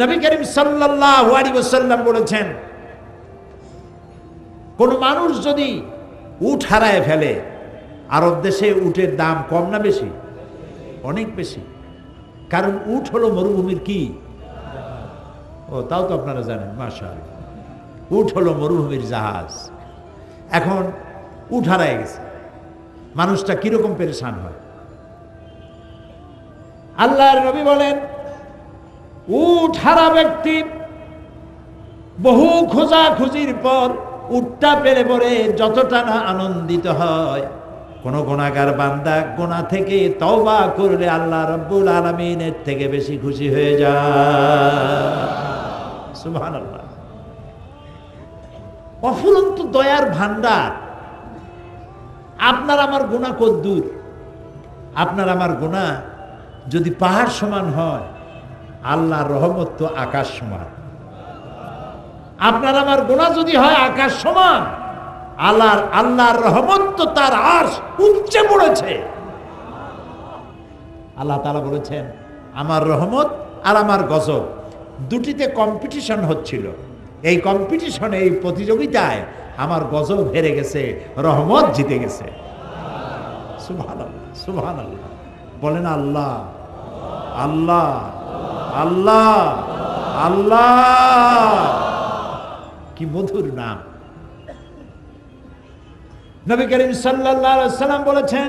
নবী করিম সাল্লাল্লাহু আলাইহি ওয়াসাল্লাম বলেছেন, কোন মানুষ যদি উট হারায় ফেলে, আরব দেশে উটের দাম কম না বেশি? অনেক বেশি। কারণ উট হলো মরুভূমির কি? ও, তাও তো আপনারা জানেন মাশা উট হলো মরুভূমির জাহাজ। এখন উট হারায় গেছে। মানুষটা কীরকম পেরেশান হয়? আল্লাহর নবী বলেন উট হারা ব্যক্তি বহু খোঁজাখুঁজির পর উঠটা পেরে পরে যতটা না আনন্দিত হয়। কোন গোনাগার বান্দা গোনা থেকে তওবা করলে আল্লাহ রব্বুল আলমিনের থেকে বেশি খুশি হয়ে যায়। সুবহানাল্লাহ। অফুরন্ত দয়ার ভান্ডার আপনার আমার গোনা কদ্দুর। আপনার আমার গোনা যদি পাহাড় সমান হয় আল্লাহর রহমত তো আকাশ সমান। আপনার আমার গোনা যদি হয় আকাশ সমান, আল্লাহর আল্লাহর রহমত তো তার আশ উচ্চে পড়েছে। আল্লাহ তালা বলেছেন, আমার রহমত আর আমার গজব দুটিতে কম্পিটিশন হচ্ছিল। এই কম্পিটিশনে এই প্রতিযোগিতায় আমার গজব হেরে গেছে, রহমত জিতে গেছে। সুভান সুভান আল্লাহ বলেন আল্লাহ আল্লাহ। আল্লাহ আল্লাহ। কি মধুর নাম। নবী করিম সাল্লাম বলেছেন,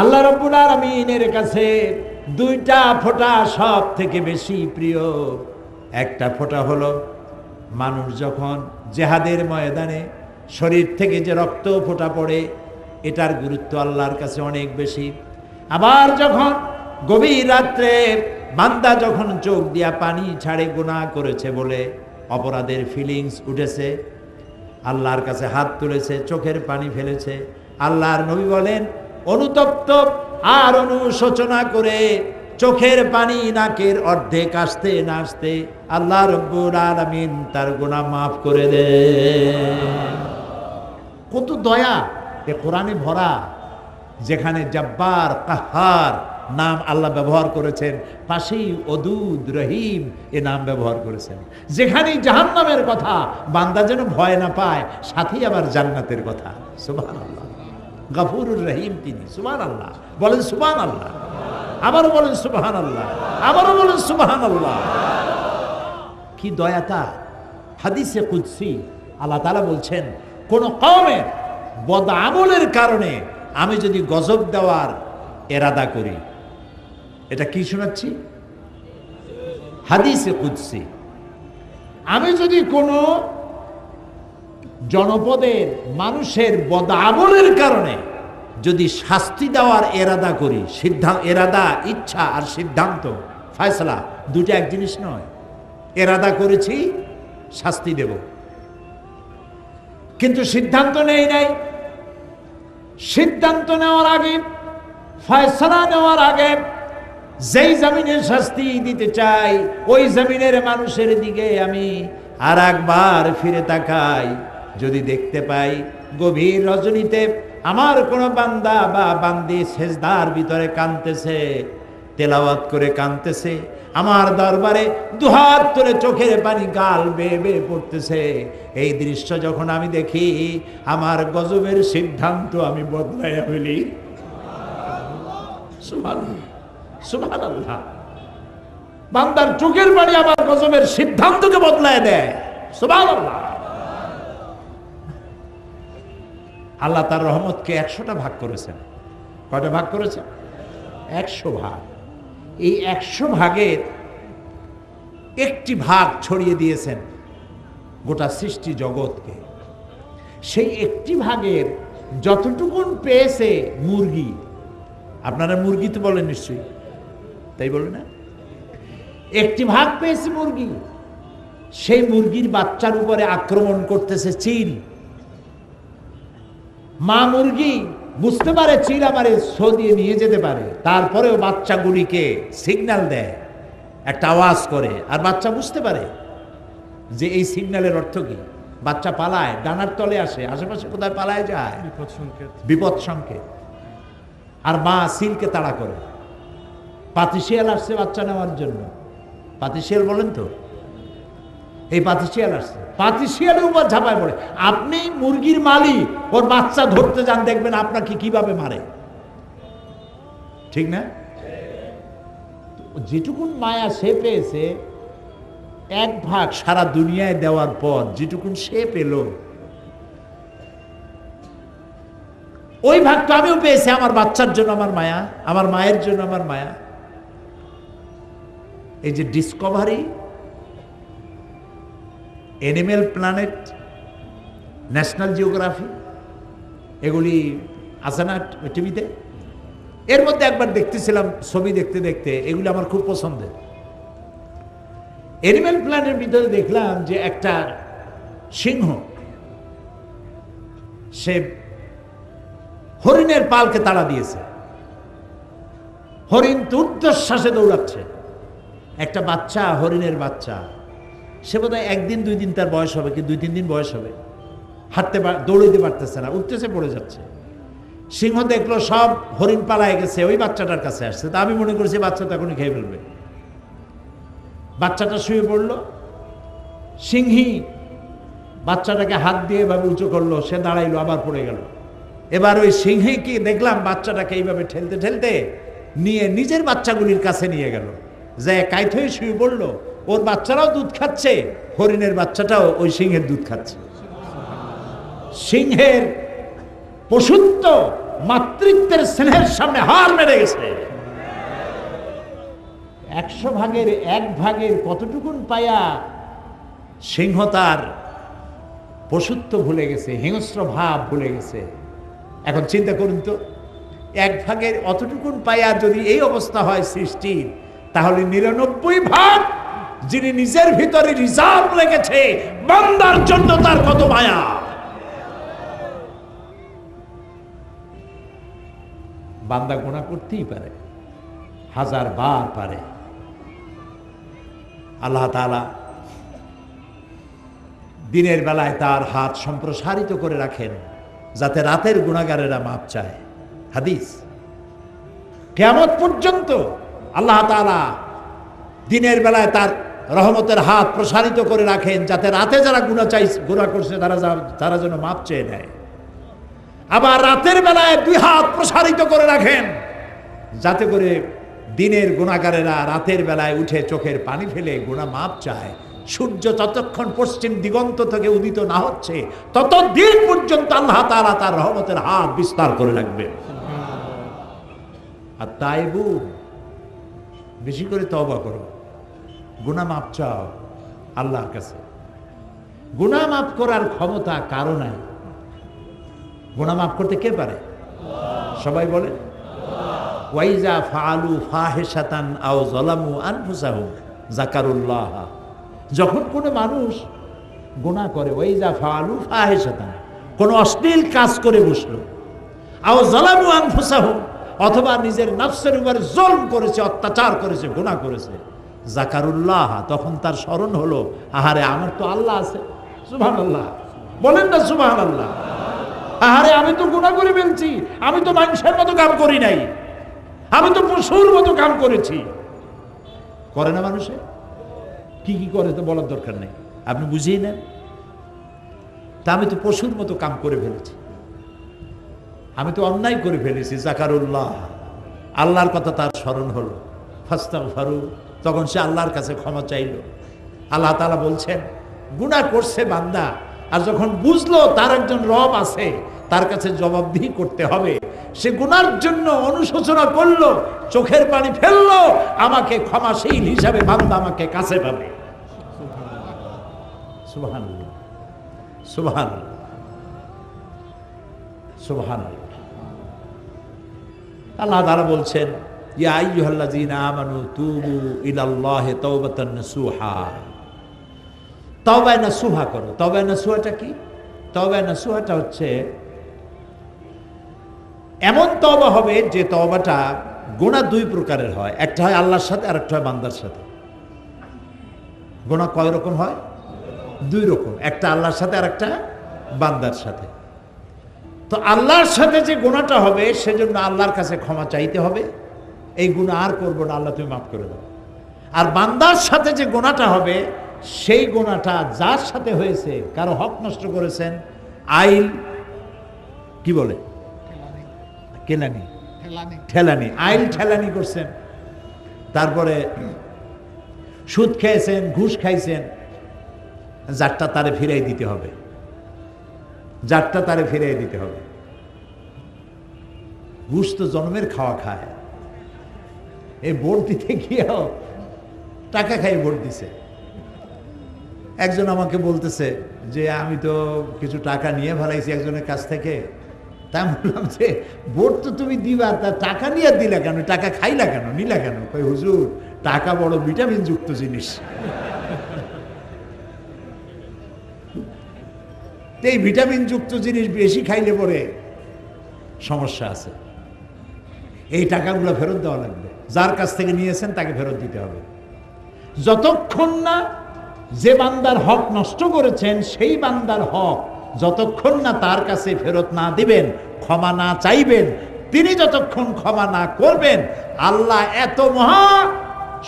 আল্লাহ রব্বুল আলমিনের কাছে দুইটা ফোঁটা সব থেকে বেশি প্রিয়। একটা ফোঁটা হলো, মানুষ যখন জেহাদের ময়দানে শরীর থেকে যে রক্ত ফোঁটা পড়ে, এটার গুরুত্ব আল্লাহর কাছে অনেক বেশি। আবার যখন গভীর রাত্রে বান্দা যখন চোখ দিয়া পানি ছাড়ে গুনাহ করেছে বলে অপরাধের ফিলিংস উঠেছে, আল্লাহর কাছে হাত তুলেছে, চোখের পানি ফেলেছে। আল্লাহর নবী বলেন, অনুতপ্ত আর অনুশোচনা করে চোখের পানি নাকের অর্ধেক আসতে না আসতে আল্লাহ রব্বুল আলামিন তার গুনাহ মাফ করে দে কত দয়া, এ কোরআনে ভরা, যেখানে জব্বার, কাহার নাম আল্লাহ ব্যবহার করেছেন। পাশেই অদুদ রহিম এ নাম ব্যবহার করেছেন। যেখানেই জাহান্নামের কথা, বান্দা যেন ভয় না পায়, সাথেই আবার জান্নাতের কথা। সুবাহ আল্লাহ গাফুরুর রহিম তিনি। সুবান আল্লাহ বলেন সুবান আল্লাহ আবারও বলেন সুবাহান আল্লাহ আবারও বলেন সুবাহান আল্লাহ কি দয়াতা হাদিসে কুৎসি আল্লাহ তালা বলছেন, কোন কমের বদ আমলের কারণে আমি যদি গজব দেওয়ার এরাদা করি এটা কি শোনাচ্ছি? হাদিসে কুৎসি আমি যদি কোনো জনপদের মানুষের বদ আমলের কারণে যদি শাস্তি দেওয়ার এরাদা করি সিদ্ধান্ত এরাদা, ইচ্ছা আর সিদ্ধান্ত, ফয়সলা, দুটো এক জিনিস নয়। এরাদা করেছি, শাস্তি দেব। কিন্তু সিদ্ধান্ত নেই নাই। সিদ্ধান্ত নেওয়ার আগে, ফয়সলা নেওয়ার আগে যেই জমিনে শাস্তি দিতে চাই, ওই জমিনের মানুষের দিকে আমি আর একবার ফিরে তাকাই। যদি দেখতে পাই গভীর রজনীতে আমার কোনো বান্দা বা বান্দি সেজদার ভিতরে কানতেছে তেলাওয়াত করে কানতেছে আমার দরবারে দুহাত তুলে চোখের পানি গাল বেয়ে বেয়ে পড়তেছে, এই দৃশ্য যখন আমি দেখি, আমার গজবের সিদ্ধান্ত আমি বদলাইয়া ফেলি। বান্দার চোখের পানি আমার গজবের সিদ্ধান্তকে বদলায় দেয়। আল্লাহ তার রহমতকে একশোটা ভাগ করেছেন। কয়টা ভাগ করেছেন? একশো ভাগ। এই একশো ভাগের একটি ভাগ ছড়িয়ে দিয়েছেন গোটা সৃষ্টি জগৎকে। সেই একটি ভাগের যতটুকুন পেয়েছে মুরগি, আপনারা মুরগি তো বলেন নিশ্চয়ই। তাই বলে না? একটি ভাগ পেয়েছে মুরগি। সেই মুরগির বাচ্চার উপরে আক্রমণ করতেছে চিল মা মুরগি বুঝতে পারে চিল আমারে শো দিয়ে নিয়ে যেতে পারে। তারপরেও বাচ্চাগুলিকে সিগন্যাল দেয় একটা আওয়াজ করে। আর বাচ্চা বুঝতে পারে যে এই সিগন্যালের অর্থ কি? বাচ্চা পালায় ডানার তলে আসে আশেপাশে কোথায় পালায় যায়? বিপদ সংকেত বিপদ সংকেত আর মা সিলকে তাড়া করে। পাতিশিয়াল আসছে বাচ্চা নেওয়ার জন্য। পাতিশিয়াল বলেন তো? এই পাতিশিয়াল আসছে। পাতিশিয়ালের উপর ঝাঁপায় পড়ে। আপনি মুরগির মালিক, ওর বাচ্চা ধরতে যান, দেখবেন আপনাকে কীভাবে মারে। ঠিক না? যেটুকুন মায়া সে পেয়েছে, এক ভাগ সারা দুনিয়ায় দেওয়ার পর যেটুকুন সে পেল, ওই ভাগটা আমিও পেয়েছি। আমার বাচ্চার জন্য আমার মায়া, আমার মায়ের জন্য আমার মায়া। এই যে Discovery Animal Planet National Geography এগুলি আছে না টিভিতে? এর মধ্যে একবার দেখতেছিলাম, ছবি দেখতে দেখতে, এগুলি আমার খুব পছন্দের। এনিম্যাল প্ল্যানের ভিতরে দেখলাম যে একটা সিংহ, সে হরিণের পালকে তাড়া দিয়েছে। হরিণ দুর্দশ্বাসে দৌড়াচ্ছে। একটা বাচ্চা, হরিণের বাচ্চা। সে বোধহয় একদিন, দুই দিন তার বয়স হবে কি দুই, তিন দিন বয়স হবে। হাঁটতে দৌড়াইতে পারতেছে না, উঠতেছে, পড়ে যাচ্ছে। সিংহ দেখল সব হরিণ পালায় গেছে, ওই বাচ্চাটার কাছে আসছে। তা আমি মনে করছি বাচ্চা তখনই খেয়ে ফেলবে। বাচ্চাটা শুয়ে পড়ল। সিংহী বাচ্চাটাকে হাত দিয়ে এভাবে উঁচু করল, সে দাঁড়াইলো, আবার পড়ে গেল। এবার ওই সিংহীকে দেখলাম বাচ্চাটাকে এইভাবে ঠেলতে ঠেলতে নিয়ে নিজের বাচ্চাগুলির কাছে নিয়ে গেল। যে কাইত শুয়ে পড়ল ওর বাচ্চারাও দুধ খাচ্ছে, হরিণের বাচ্চাটাও ওই সিংহের দুধ খাচ্ছে। সিংহের পশুত্ব মাতৃত্বের স্নেহের সামনে হার মেরে গেছে। একশো ভাগের এক ভাগের কতটুকুন পায়া সিংহ তার পশুত্ব ভুলে গেছে, হিংস্র ভাব ভুলে গেছে। এখন চিন্তা করুন তো, এক ভাগের অতটুকুন পায়া যদি এই অবস্থা হয় সৃষ্টির তাহলে নিরানব্বই ভাগ যিনি নিজের ভিতরে রিজার্ভ রেখেছে, বান্দার জন্য তার কত মায়া? বান্দা গোনা করতেই পারে, হাজার বার পারে। আল্লাহ দিনের বেলায় তার হাত সম্প্রসারিত করে রাখেন, যাতে রাতের গুণাগারেরা মাপ চায়। হাদিস। কেমন পর্যন্ত আল্লাহ তাআলা দিনের বেলায় তার রহমতের হাত প্রসারিত করে রাখেন, যাতে রাতে যারা গুণা চাই গুণা করছে, তারা তারা যেন মাপ চেয়ে নেয়। আবার রাতের বেলায় দুই হাত প্রসারিত করে রাখেন, যাতে করে দিনের গুণাগারেরা রাতের বেলায় উঠে চোখের পানি ফেলে গুণা মাপ চায়। সূর্য ততক্ষণ পশ্চিম দিগন্ত থেকে উদিত না হচ্ছে, ততদিন পর্যন্ত আল্লাহ তারা তার রহমতের হাত বিস্তার করে রাখবে আর তাই বেশি করে তওবা করো। গুণা মাপ চাও আল্লাহর কাছে। গুণা মাফ করার ক্ষমতা কারও নাই। গুণা মাফ করতে কে পারে? সবাই বলে, ওয়াইজা ফালু ফাহেশাতান আও জলামু আনফুসাহু জাকারুল্লাহ যখন কোনো মানুষ গুণা করে, ওয়াইজা ফালু ফাহেশাতান, কোনো অশ্লীল কাজ করে বসল, আও জলামু আনফুসাহু অথবা নিজের নফসের উপর জলম করেছে, অত্যাচার করেছে গুণা করেছে। জাকারুল্লাহ তখন তার স্মরণ হলো, আহারে আমার তো আল্লাহ আছে। সুবহানাল্লাহ। বলেন না সুবহানাল্লাহ। আহারে আমি তো গুণা করে ফেলছি, আমি তো মানুষের মতো কাম করি নাই। আমি তো পশুর মতো কাম করেছি। করে না মানুষে? কি কি করে তো বলার দরকার নেই। আপনি বুঝিয়ে নেন। তা আমি তো পশুর মতো কাম করে ফেলেছি। আমি তো অন্যায় করে ফেলেছি, জাকারুল্লাহ। আল্লাহর কথা তার স্মরণ হলো। ফাস্তাগ ফারু তখন সে আল্লাহর কাছে ক্ষমা চাইল। আল্লাহ তালা বলছেন গুণা করছে বান্দা, আর যখন বুঝলো তার একজন রব আছে, তার কাছে জবাবদিহি করতে হবে। সে গুনার জন্য অনুশোচনা করল, চোখের পানি ফেলল, আমাকে ক্ষমাশীল হিসাবে বান্দা আমাকে কাছে পাবে। সুবহান সুবহান সুবহান আল্লাহ তাআলা বলছেন তুবু নাসুহা। তওবায় নাসুহা করো। তওবায় নাসুহাটা কি? তওবায় নাসুহাটা হচ্ছে, এমন তওবা হবে যে তওবাটা গোনা দুই প্রকারের হয়। একটা হয় আল্লাহর সাথে আর একটা হয় বান্দার সাথে। গোনা কয় রকম হয়? দুই রকম। একটা আল্লাহর সাথে আর একটা বান্দার সাথে। তো আল্লাহর সাথে যে গোনাটা হবে সেজন্য আল্লাহর কাছে ক্ষমা চাইতে হবে। এই গুণা আর করব না আল্লাহ তুমি মাফ করে দাও। আর বান্দার সাথে যে গোনাটা হবে সেই গোনাটা যার সাথে হয়েছে কারও হক নষ্ট করেছেন আইল কি বলে? কেলানি। ঠেলানি আইল ঠেলানি করছেন। তারপরে সুদ খেয়েছেন ঘুষ খাইছেন যারটা তারে ফিরাই দিতে হবে। যারটা তারে ফিরিয়ে দিতে হবে। ঘুষ তো জন্মের খাওয়া খায়। এই ভোট দিতে গিয়েও টাকা খাই ভোট দিছে। একজন আমাকে বলতেছে যে, আমি তো কিছু টাকা নিয়ে ফেলাইছি একজনের কাছ থেকে। তা বললাম যে, ভোট তো তুমি দিবা, তা টাকা নিয়ে দিলা কেন? টাকা খাইলা কেন? নিলা কেন? কই হুজুর, টাকা বড় ভিটামিন যুক্ত জিনিস। তো এই ভিটামিন যুক্ত জিনিস বেশি খাইলে পরে সমস্যা আছে। এই টাকাগুলো ফেরত দেওয়া লাগবে। যার কাছ থেকে নিয়েছেন তাকে ফেরত দিতে হবে। যতক্ষণ না যে বান্দার হক নষ্ট করেছেন, সেই বান্দার হক যতক্ষণ না তার কাছে ফেরত না দিবেন, ক্ষমা না চাইবেন, তিনি যতক্ষণ ক্ষমা না করবেন, আল্লাহ এত মহা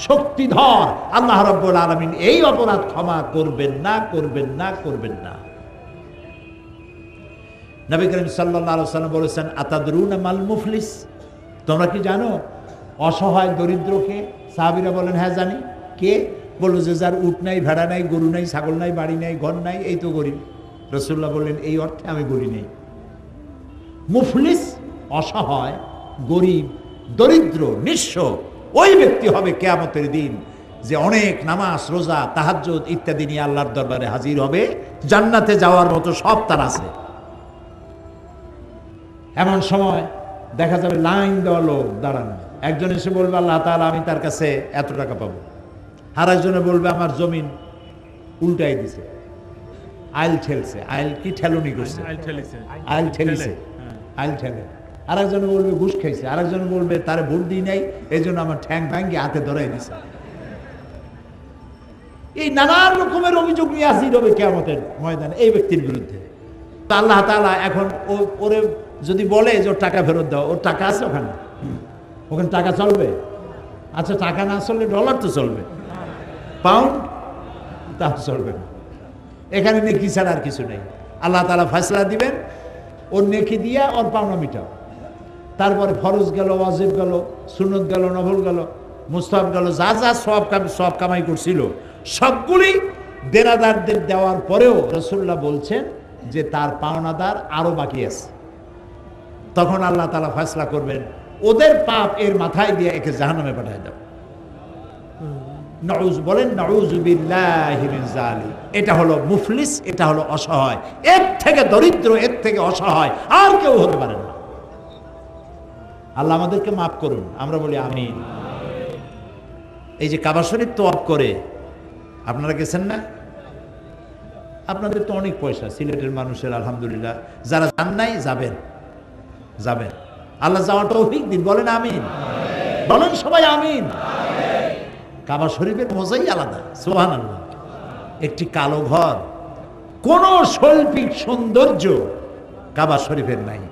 শক্তিধর। আল্লাহ রব্বুল আলমিন এই অপরাধ ক্ষমা করবেন না করবেন না করবেন না। নবী করিম সাল্লাহ সাল্লাম বলেছেন, আতাদরুন মাল মুফলিস? তোমরা কি জানো? অসহায় দরিদ্রকে সাহাবিরা বলেন হ্যাঁ জানি। কে? বলল, যে যার উট নাই, ভেড়া নাই, গরু নাই, ছাগল নাই, বাড়ি নাই, ঘর নাই, এই তো গরিব। রসুল্লাহ বললেন, এই অর্থে আমি বলি নেই। মুফলিস অসহায়, গরিব, দরিদ্র, নিঃস্ব, ওই ব্যক্তি হবে কেয়ামতের দিন যে অনেক নামাজ, রোজা, তাহাজ্জুদ ইত্যাদি নিয়ে আল্লাহর দরবারে হাজির হবে। জান্নাতে যাওয়ার মতো সব তার আছে। এমন সময় দেখা যাবে লাইন দেওয়া লোক দাঁড়ানো। একজন এসে বলবে আল্লাহ তাআলা আমি তার কাছে এত টাকা পাবো। আর একজনে বলবে আমার জমিন উল্টাই দিছে। আইল ঠেলছে। আইল কি ঠেলুনি করছে? আইল ঠেলিছে। আইল ঠেলে, হ্যাঁ। ঠেলে। আরেকজন বলবে ঘুষ খাইছে। আর আরেকজন বলবে তারে ভোট দিই নাই এই জন্য আমার ঠ্যাং ভাঙ্গি হাতে ধরাই দিছে। এই নানান রকমের অভিযোগ নিয়ে হাজির হবে কেমতের ময়দানে এই ব্যক্তির বিরুদ্ধে। তা আল্লাহ তাআলা এখন ও, ওরে যদি বলে যে ওর টাকা ফেরত দাও, ওর টাকা আছে ওখানে? ওখানে টাকা চলবে? আচ্ছা টাকা না চললে ডলার তো চলবে। পাউন্ড তা চলবে না। এখানে নেকি ছাড়া আর কিছু নেই। আল্লাহ তালা ফয়সলা দিবেন, ওর নেকি দিয়া ওর পাওনা মিটাও। তারপরে ফরজ গেল, ওয়াজিব গেল সুনত গেল নভল গেল মুস্তাব গেল, যা যা সব সব কামাই করছিল, সবগুলি দেনাদারদের দেওয়ার পরেও রসুল্লাহ বলছেন যে তার পাওনাদার আরও বাকি আছে। তখন আল্লাহ তালা ফয়সলা করবেন, ওদের পাপ এর মাথায় দিয়ে একে জাহান্নামে পাঠায় দাও। নউজ বলেন নউজুবিল্লাহি এটা হলো মুফলিস, এটা হলো অসহায়। এর থেকে দরিদ্র, এর থেকে অসহায়, আর কেউ হতে পারে না। আল্লাহ আমাদেরকে মাফ করুন, আমরা বলি আমিন। এই যে কাবা তো অফ করে, আপনারা গেছেন না? আপনাদের তো অনেক পয়সা, সিলেটের মানুষের আলহামদুলিল্লাহ। যারা যান নাই, যাবেন। যাবেন। আল্লাহ যাওয়াটা অভিক দিন। বলেন আমিন। বলেন সবাই আমিন। কাবা শরীফের মজাই আলাদা সোহান আল্লাহ একটি কালো ঘর। কোন শৈল্পিক সৌন্দর্য কাবা শরীফের নাই।